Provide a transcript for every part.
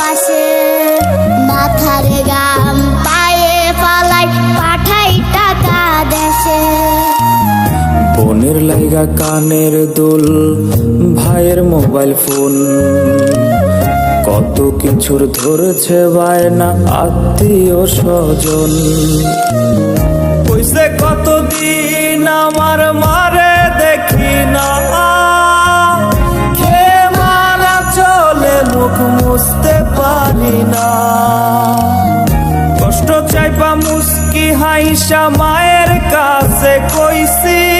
প্রবাসে মাথারে গাম পায়ে পালাই পাঠাই টাকা দেশে। বোনের লাইগা কানের দুল ভাইয়ের মোবাইল ফোন। কত কিছুর ধরছে বায়না আত্মীয় স্বজন। কইছে কতদিন আমার মারে হাইসা মায়ের কাছে কইছি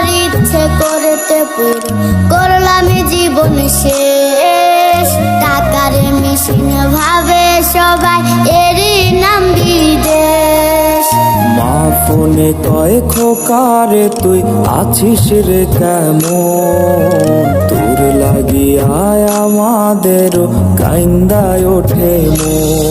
পুরো করলাম জীবন শেষ। টাকার মেশিন ভাবে সবাই এরই নাম বিদেশ। মা ফোনে কয়, খোকারে তুই আছিস রে কেমন? তোর লাগিয়ায় আমাদের কাইন্দায় ওঠে মন।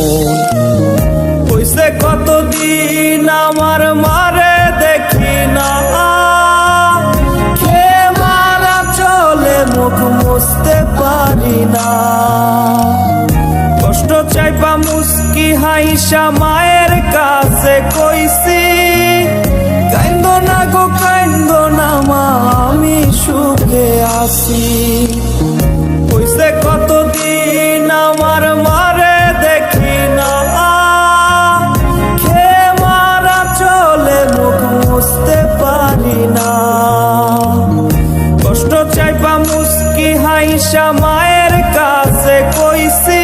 মুস্কি হাইসা মায়ের কাছে কইছি কান্দ না গো কান্দ না মা, আমি সুখে আছি। কইছে, কতদিন আমার মারে দেখি না। খে মারা চলে মুখ মুছতে পারি না। কষ্ট চাইবা মুস্কি হাইসা মায়ের কাছে কইছি